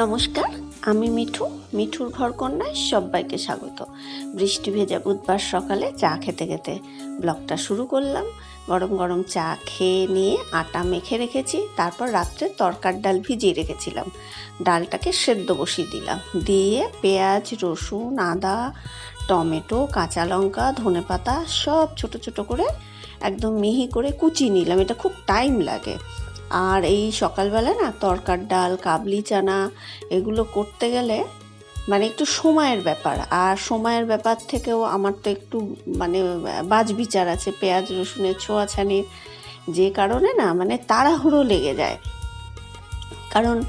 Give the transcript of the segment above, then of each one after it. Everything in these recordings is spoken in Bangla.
নমস্কার, আমি মিঠু, মিঠুর ঘর কন্যায় সবাইকে স্বাগত। বৃষ্টি ভেজা বুধবার সকালে চা খেতে খেতে ব্লগটা শুরু করলাম। গরম গরম চা খেয়ে নিয়ে আটা মেখে রেখেছি, তারপর রাত্রে তরকার ডাল ভিজিয়ে রেখেছিলাম। ডালটাকে সেদ্ধ বসিয়ে দিলাম। দিয়ে পেঁয়াজ, রসুন, আদা, টমেটো, কাঁচা লঙ্কা ধনেপাতা সব ছোট ছোট করে একদম মিহি করে কুচিয়ে নিলাম। এটা খুব টাইম লাগে। আর এই সকালবেলা না তরকার ডাল, কাবলি চানা এগুলো করতে গেলে মানে একটু সময়ের ব্যাপার। আর সময়ের ব্যাপার থেকেও আমার তো একটু মানে বাজ বিচার আছে, পেঁয়াজ, রসুনের ছোঁয়া ছোঁয়াছানির যে কারণে না মানে তাড়াহুড়ো লেগে যায়। কারণ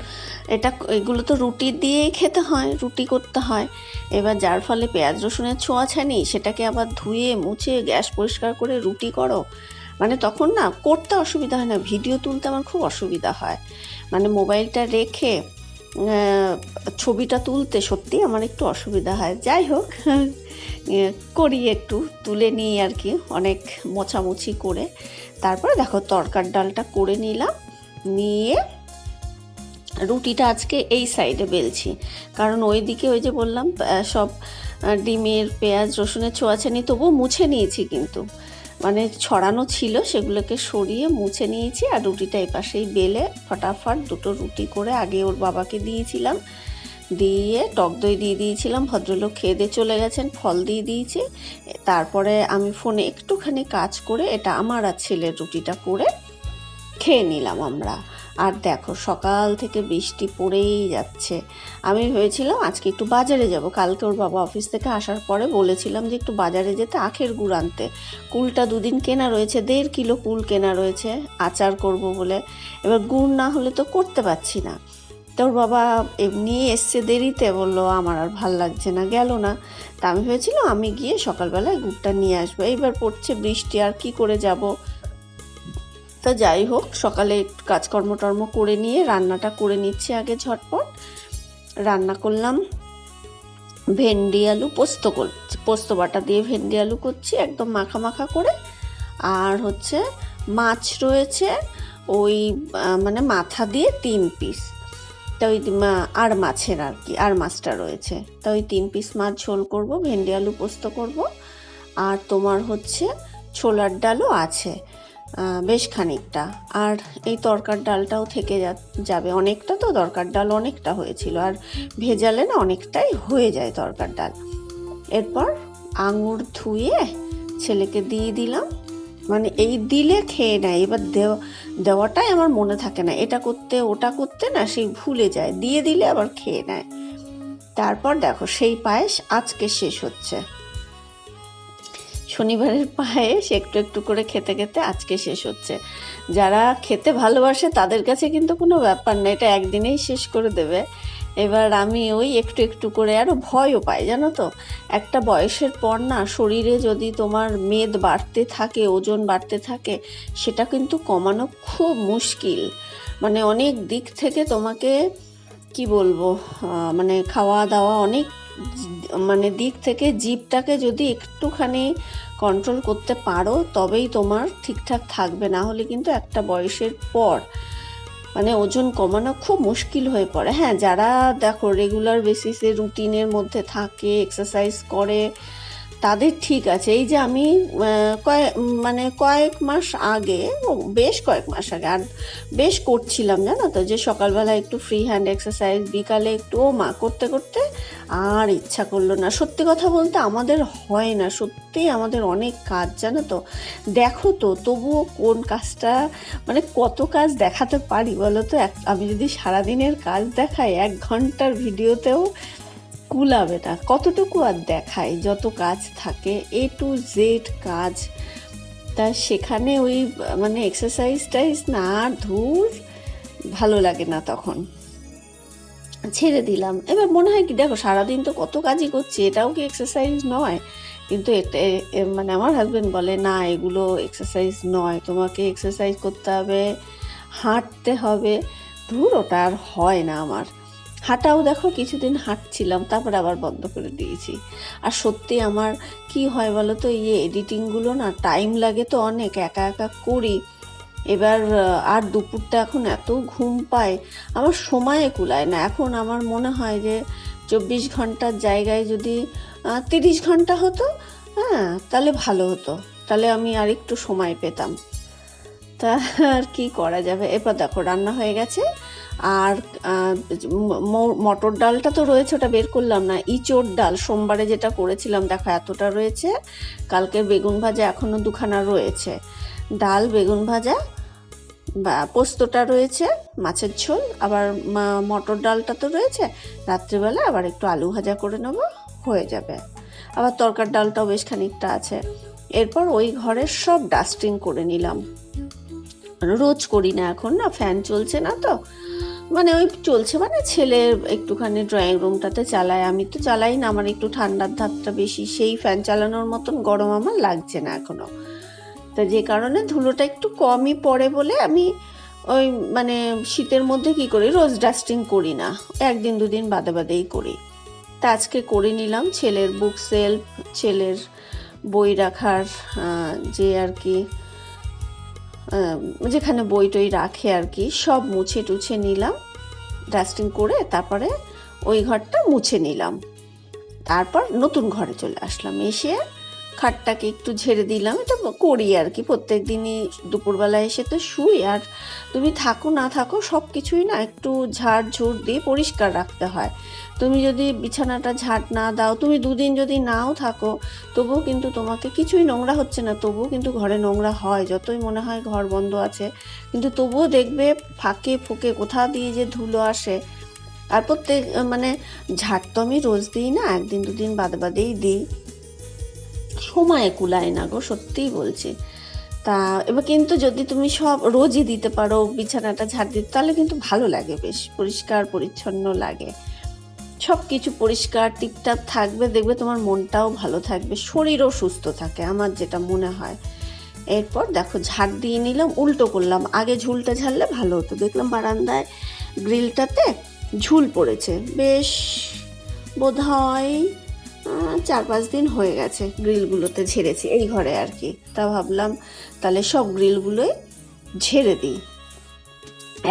এটা এগুলো তো রুটি দিয়েই খেতে হয়, রুটি করতে হয়। এবার যার ফলে পেঁয়াজ, রসুনের ছোঁয়াছানি সেটাকে আবার ধুয়ে, মুছে, গ্যাস পরিষ্কার করে রুটি করো। মানে তখন না করতে অসুবিধা হয় না ভিডিও তুলতে আমার খুব অসুবিধা হয়। মানে মোবাইলটা রেখে ছবিটা তুলতে সত্যি আমার একটু অসুবিধা হয়। যাই হোক করি একটু, তুলে নিই আর কি, অনেক মোছামুছি করে। তারপরে দেখো তরকার ডালটা করে নিলাম, নিয়ে রুটিটা আজকে এই সাইডে বেলছি। কারণ ওই দিকে ওই যে বললাম সব ডিমের, পেঁয়াজ, রসুনের ছোঁয়াছানি তবুও মুছে নিয়েছি কিন্তু। মানে ছড়ানো ছিল, সেগুলোকে সরিয়ে মুছে নিয়েছি আর রুটিটা এপাশেই পাশেই বেলে ফটাফট দুটো রুটি করে আগে ওর বাবাকে দিয়েছিলাম। দিয়ে টক দই দিয়ে দিয়েছিলাম, ভদ্রলোক খেয়ে দিয়ে চলে গেছেন, ফল দিয়ে দিয়েছি। তারপরে আমি ফোনে একটুখানি কাজ করে এটা আমার আর ছেলের রুটিটা করে খেয়ে নিলাম আমরা। আর দেখো, সকাল থেকে বৃষ্টি পড়েই যাচ্ছে। আমি ভেবেছিলাম আজকে একটু বাজারে যাব। কালকে ওর বাবা অফিস থেকে আসার পরে বলেছিলাম যে একটু বাজারে যেতে আখের গুড় আনতে। কুলটা দুদিন কেনা রয়েছে, দেড় কিলো কুল কেনা রয়েছে, আচার করব বলে। এবার গুড় না হলে তো করতে পারছি না। তো ওর বাবা এমনি এসছে দেরিতে, বলল, আমার আর ভালো লাগছে না, গেল না। তা আমি ভেবেছিলাম আমি গিয়ে সকালবেলায় গুড়টা নিয়ে আসব। এইবার পড়ছে বৃষ্টি, আর কি করে যাব? তো যাই হোক, সকালে একটু কাজকর্ম টর্ম করে নিয়ে রান্নাটা করে নিচ্ছি আগে ঝটপট। রান্না করলাম ভেন্ডি আলু পোস্ত করছি পোস্ত বাটা দিয়ে ভেন্ডি আলু করছি একদম মাখা মাখা করে। আর হচ্ছে মাছ রয়েছে ওই মানে মাথা দিয়ে তিন পিস তা ওই আর মাছের আর কি, আর মাছটা রয়েছে। তা ওই তিন পিস মাছ ঝোল করব, ভেন্ডি আলু পোস্ত করব। আর তোমার হচ্ছে ছোলার ডালও আছে। বেশ খানিকটা। আর এই তরকার ডালটাও থেকে যাবে। অনেকটা তো তরকার ডাল অনেকটা হয়েছিল। আর ভেজালে না অনেকটাই হয়ে যায় তরকার ডাল। এরপর আঙুর ধুয়ে ছেলেকে দিয়ে দিলাম। মানে এই দিলে খেয়ে নেয়। এবার দেওয়া, দেওয়াটাই আমার মনে থাকে না। এটা করতে, ওটা করতে না সেই ভুলে যায়। দিয়ে দিলে আবার খেয়ে নেয়। তারপর দেখো, সেই পায়েস আজকে শেষ হচ্ছে। শনিবারের পায়েস একটু একটু করে খেতে খেতে আজকে শেষ হচ্ছে। যারা খেতে ভালোবাসে তাদের কাছে কিন্তু কোনো ব্যাপার না, এটা একদিনেই শেষ করে দেবে। এবার আমি ওই একটু একটু করে আরও ভয়ও পাই, জানো তো? একটা বয়সের পর না শরীরে যদি তোমার মেদ বাড়তে থাকে, ওজন বাড়তে থাকে, সেটা কিন্তু কমানো খুব মুশকিল। মানে অনেক দিক থেকে তোমাকে, কি বলব মানে খাওয়া দাওয়া অনেক মানে দিক থেকে জীবটাকে যদি একটুখানি কন্ট্রোল করতে পারো, তবেই তোমার ঠিকঠাক থাকবে। না হলে কিন্তু একটা বয়সের পর মানে ওজন কমানো খুব মুশকিল হয়ে পড়ে। হ্যাঁ যারা দেখো রেগুলার বেসিসে রুটিনের মধ্যে থাকে এক্সারসাইজ করে তাদের ঠিক আছে। এই যে আমি কয়েক মানে কয়েক মাস আগে বেশ কয়েক মাস আগে, আর বেশ করছিলাম, জানো তো, যে সকালবেলা একটু ফ্রি হ্যান্ড এক্সারসাইজ বিকালে একটু মা করতে করতে আর ইচ্ছা করল না। সত্যি কথা বলতে আমাদের হয় না, সত্যি আমাদের অনেক কাজ, জানো তো। দেখো তো, তবুও কোন কাজটা মানে কত কাজ দেখাতে পারি বলো তো? আমি যদি সারাদিনের কাজ দেখাই, এক ঘণ্টার ভিডিওতেও কুলাবে না। কতটুকু আর দেখাই যত কাজ থাকে এ টু জেড কাজ, তা সেখানে ওই মানে এক্সারসাইজ টাইজ না ধুর, ভালো লাগে না তখন। ছেড়ে দিলাম। এবার মনে হয় কি, দেখো, সারাদিন তো কত কাজই করছি, এটাও কি এক্সারসাইজ নয়। কিন্তু এটা মানে আমার হাজব্যান্ড বলে, না, এগুলো এক্সারসাইজ নয়, তোমাকে এক্সারসাইজ করতে হবে, হাঁটতে হবে। ধুর, ওটা আর হয় না আমার। হাঁটাও দেখো, কিছুদিন হাঁটছিলাম, তারপর আবার বন্ধ করে দিয়েছি। আর সত্যি আমার কি হয় বলো তো ইয়ে এডিটিংগুলো না টাইম লাগে তো অনেক, একা একা করি। এবার আর দুপুরটা এখন এত ঘুম পায়, আমার সময়ে কুলায় না। এখন আমার মনে হয় যে চব্বিশ ঘণ্টার জায়গায় যদি তিরিশ ঘণ্টা হতো হ্যাঁ তাহলে ভালো হতো। তাহলে আমি আর একটু সময় পেতাম। তা আর কি করা যাবে? এরপর দেখো, রান্না হয়ে গেছে। আর মটর ডালটা তো রয়েছে, ওটা বের করলাম না। ইঁচড় ডাল, সোমবারে যেটা করেছিলাম, দেখো এতটা রয়েছে। কালকের বেগুন ভাজা এখনও দুখানা রয়েছে। ডাল, বেগুন ভাজা, বা, পোস্তটা রয়েছে, মাছের ঝোল। আবার মটর ডালটা তো রয়েছে। রাত্রিবেলা আবার একটু আলু ভাজা করে নেব, হয়ে যাবে। আবার তরকার ডালটাও বেশ খানিকটা আছে। এরপর ওই ঘরের সব ডাস্টিং করে নিলাম। রোজ করি না এখন, না ফ্যান চলছে না তো। মানে ওই চলছে মানে ছেলে একটুখানি ড্রয়িং রুমটাতে চালায়, আমি তো চালাই না, আমার একটু ঠান্ডার ধাপটা বেশি, সেই ফ্যান চালানোর মতন গরম আমার লাগছে না এখনও তা যে কারণে ধুলোটা একটু কমই পড়ে বলে আমি ওই মানে শীতের মধ্যে কি করি, রোজ ডাস্টিং করি না, একদিন দুদিন বাদে বাদেই করি। তা আজকে করে নিলাম ছেলের বুক সেলফ ছেলের বই রাখার যে আর কি যেখানে বই টই রাখে আর কি, সব মুছে টুছে নিলাম ডাস্টিং করে তারপরে ওই ঘরটা মুছে নিলাম। তারপর নতুন ঘরে চলে আসলাম, এসে খাটটাকে একটু ঝেড়ে দিলাম। এটা করি আর কি প্রত্যেক দিনই দুপুরবেলা এসে তো শুই। আর তুমি থাকো, না থাকো সব কিছুই না একটু ঝাড় ঝুড় দিয়ে পরিষ্কার রাখতে হয়। তুমি যদি বিছানাটা ঝাড় না দাও, তুমি দুদিন যদি নাও থাকো, তবুও কিন্তু তোমাকে কিছুই নোংরা হচ্ছে না। তবুও কিন্তু ঘরে নোংরা হয়। যতই মনে হয় ঘর বন্ধ আছে, কিন্তু তবুও দেখবে ফাঁকে ফুঁকে কোথা দিয়ে যে ধুলো আসে। আর প্রত্যেক মানে ঝাড় তো আমি রোজ দিই না, একদিন দুদিন বাদে বাদেই দিই। সময় কুলায় না গো, সত্যিই বলছি। তা, এবার কিন্তু যদি তুমি সব রোজই দিতে পারো, বিছানাটা ঝাড় দিতে, তাহলে কিন্তু ভালো লাগে বেশ, পরিষ্কার, পরিচ্ছন্ন লাগে। সব কিছু পরিষ্কার, টিপটাপ থাকবে, দেখবে তোমার মনটাও ভালো থাকবে, শরীরও সুস্থ থাকে, আমার যেটা মনে হয়। এরপর দেখো, ঝাড় দিয়ে নিলাম, উল্টো করলাম। আগে ঝুলটা ঝাড়লে ভালো হতো, দেখলাম বারান্দায় গ্রিলটাতে ঝুল পড়েছে। বেশ বোধ হয় চার পাঁচ দিন হয়ে গেছে গ্রিলগুলোতে ঝেড়েছি, এই ঘরে আর কি। তা ভাবলাম, তাহলে সব গ্রিলগুলোই ঝেড়ে দিই।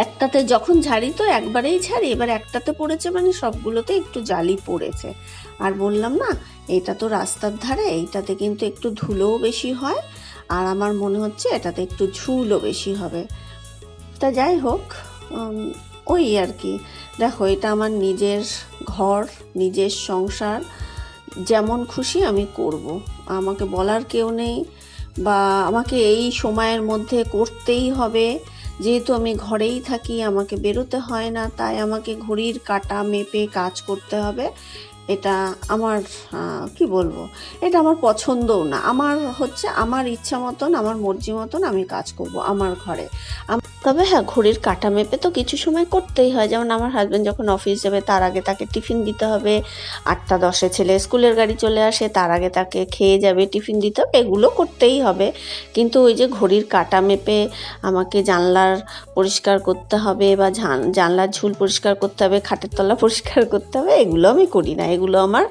একটাতে যখন ঝাড়ি, তো একবারেই ঝাড়ি, এবার একটাতে পড়েছে মানে সবগুলোতে একটু জালি পড়েছে। আর বললাম, না, এটা তো রাস্তার ধারে, এইটাতে কিন্তু একটু ধুলোও বেশি হয়, আর আমার মনে হচ্ছে এটাতে একটু ঝুলও বেশি হবে। তা যাই হোক ওই আর কি। দেখো, এটা আমার নিজের ঘর, নিজের সংসার যেমন খুশি আমি করব। আমাকে বলার কেউ নেই বা আমাকে এই সময়ের মধ্যে করতেই হবে। যেহেতু আমি ঘরেই থাকি, আমাকে বেরোতে হয় না, তাই আমাকে ঘড়ির কাটা মেপে কাজ করতে হবে। এটা আমার কি বলব? এটা আমার পছন্দও না। আমার হচ্ছে আমার ইচ্ছা মতন, আমার মর্জি মতন আমি কাজ করব আমার ঘরে। তবে হ্যাঁ ঘড়ির কাটা মেপে তো কিছু সময় করতেই হয়। যেমন আমার হাজব্যান্ড যখন অফিস যাবে, তার আগে তাকে টিফিন দিতে হবে। আটটা দশে ছেলে স্কুলের গাড়ি চলে আসে, তার আগে তাকে খেয়ে যাবে টিফিন দিতে হবে, এগুলো করতেই হবে। কিন্তু ওই যে ঘড়ির কাটা মেপে আমাকে জানলার পরিষ্কার করতে হবে বা জানলার ঝুল পরিষ্কার করতে হবে, খাটের তলা পরিষ্কার করতে হবে, এগুলো আমি করি না। এগুলো আমার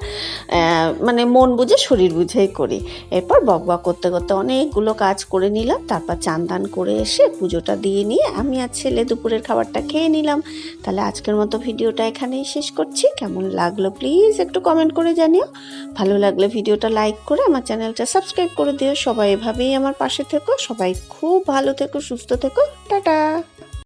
মানে মন বুঝে, শরীর বুঝেই করি। এরপর বক বক করতে করতে অনেকগুলো কাজ করে নিলাম, তারপর চান করে এসে পুজোটা দিয়ে নিয়ে আমি আর ছেলে দুপুরের খাবারটা খেয়ে নিলাম। তাহলে আজকের মতো ভিডিওটা এখানেই শেষ করছি। কেমন লাগল প্লিজ একটু কমেন্ট করে জানিও। ভালো লাগলে ভিডিওটা লাইক করে আমার চ্যানেলটা সাবস্ক্রাইব করে দিও। সবাই এভাবেই আমার পাশে থেকো। সবাই খুব ভালো থেকো, সুস্থ থেকো। টাটা!